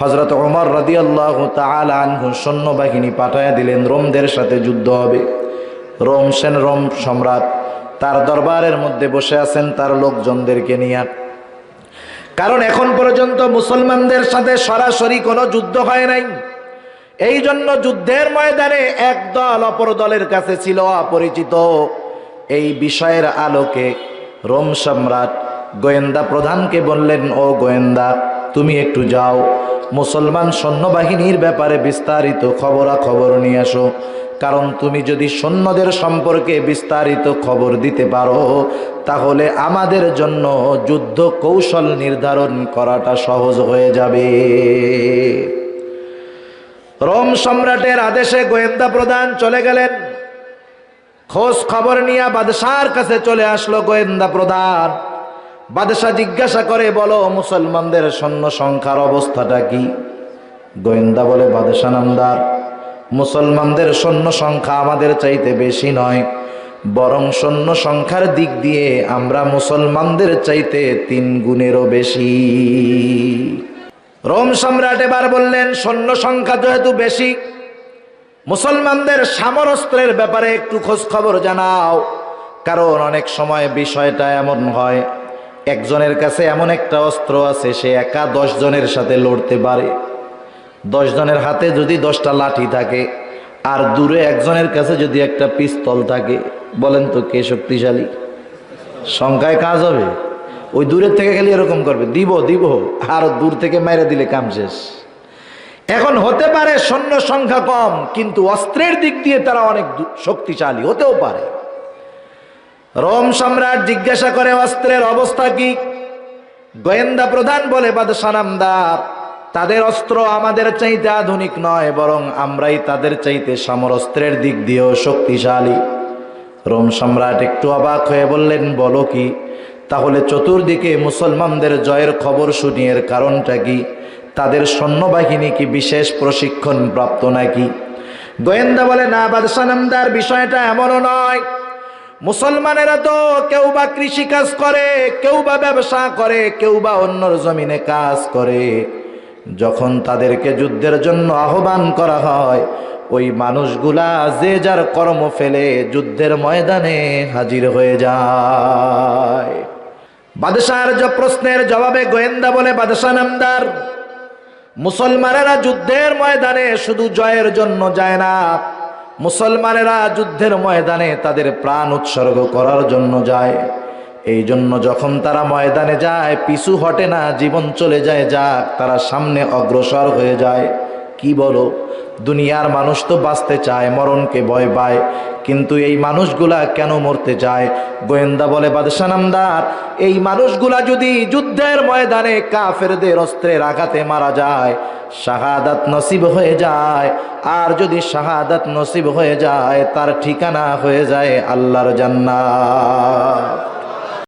হজরত ওমর রাদি আল্লাহ আনহু সৈন্যবাহিনী পাঠাইয়া দিলেন, রোমদের সাথে যুদ্ধ হবে। রোম সেন রোম সম্রাট তার দরবারের মধ্যে বসে আছেন তার লোকজনদেরকে নিয়ে। কারণ এখন পর্যন্ত মুসলমানদের সাথে সরাসরি কোনো যুদ্ধ হয় নাই। এই জন্য যুদ্ধের ময়দানে এক দল অপর দলের কাছে ছিল অপরিচিত। এই বিষয়ের আলোকে রোম সম্রাট গোয়েন্দা প্রধানকে বললেন, ও গোয়েন্দা, তুমি একটু যাও। মুসলমান সৈন্যবাহিনীর ব্যাপারে বিস্তারিত খবরাখবর নিয়ে আসো। কারণ তুমি যদি সৈন্যদের সম্পর্কে বিস্তারিত খবর দিতে পারো, তাহলে আমাদের জন্য যুদ্ধ কৌশল নির্ধারণ করাটা সহজ হয়ে যাবে। রোম সম্রাটের আদেশে গোয়েন্দা প্রধান চলে গেলেন। খোঁজ খবর নিয়ে বাদশার কাছে চলে আসলো গোয়েন্দা প্রধান। বাদশাহ জিজ্ঞাসা করে, বলো, মুসলমানদের সৈন্য সংখ্যার অবস্থাটা কি? গোয়েন্দা বলে, বাদশাহ নামদার, মুসলমানদের সৈন্য সংখ্যা আমাদের চাইতে বেশি নয়। বরং সৈন্য সংখ্যার দিক দিয়ে আমরা মুসলমানদের চাইতে তিন গুণেরও বেশি। রোম সম্রাট এবার বললেন, সৈন্য সংখ্যা যেহেতু বেশি, মুসলমানদের সামরস্ত্রের ব্যাপারে একটু খোঁজ খবর জানাও। কারণ অনেক সময় বিষয়টা এমন হয় একজনের কাছে এমন একটা অস্ত্র আছে, সে একা দশ জনের সাথে লড়তে পারে। দশ জনের হাতে যদি দশটা লাঠি থাকে, আর দূরে একজনের কাছে যদি একটা পিস্তল থাকে, বলেন তো কে শক্তিশালী? সংখ্যায় কাজ হবে। ওই দূরের থেকে খালি এরকম করবে, দিব দিব, আর দূর থেকে মেরে দিলে কাম শেষ। এখন হতে পারে সৈন্য সংখ্যা কম, কিন্তু অস্ত্রের দিক দিয়ে তারা অনেক শক্তিশালী, হতেও পারে। রোম সম্রাট জিজ্ঞাসা করে, অস্ত্রের অবস্থা কি? গোয়েন্দা প্রধান বলে, বাদশাহ নামদার, তাদের অস্ত্র আমাদের চাইতে আধুনিক নয়, বরং আমরাই তাদের চাইতে সমরস্ত্রের দিক দিয়েও শক্তিশালী। রোম সম্রাট একটু অবাক হয়ে বললেন, বলো কি? তাহলে চতুর্দিকে মুসলমানদের জয়ের খবর শুনিয়ে এর কারণটা কি? তাদের সৈন্যবাহিনী কি বিশেষ প্রশিক্ষণ প্রাপ্ত নাকি? গোয়েন্দা বলে, না বাদশাহ নামদার, বিষয়টা এমনও নয়। মুসলমানেরা তো কেউ বা কৃষি কাজ করে, কেউ বা ব্যবসা করে, কেউ বা অন্যর জমিনে কাজ করে। যখন তাদেরকে যুদ্ধের জন্য আহ্বান করা হয়, ওই মানুষগুলা যে যার কর্ম ফেলে যুদ্ধের ময়দানে হাজির হয়ে যায়। বাদশাহর যে প্রশ্নের জবাবে গোয়েন্দা বলে বাদশাহ নামদার, মুসলমানেরা যুদ্ধের ময়দানে শুধু জয়ের জন্য যায় না মুসলমানেরা যুদ্ধের ময়দানে তাদের প্রাণ উৎসর্গ করার জন্য যায়। এই জন্য যখন তারা ময়দানে যায়, পিছু হটে না, জীবন চলে যায়, যাক, তারা সামনে অগ্রসর হয়ে যায়। কি বলো? দুনিয়ার মানুষ তো বাঁচতে চায়, মরণকে ভয় পায়। কিন্তু এই মানুষগুলা কেন মরতে চায়? গোয়েন্দা বলে বাদশাহ নামদার, এই মানুষগুলা যদি যুদ্ধের ময়দানে কাফেরদের অস্ত্রের আঘাতে মারা যায়, শাহাদাত নসিব হয়ে যায়। আর যদি শাহাদাত নসিব হয়ে যায়, তার ঠিকানা হয়ে যায় আল্লাহর জান্নাত।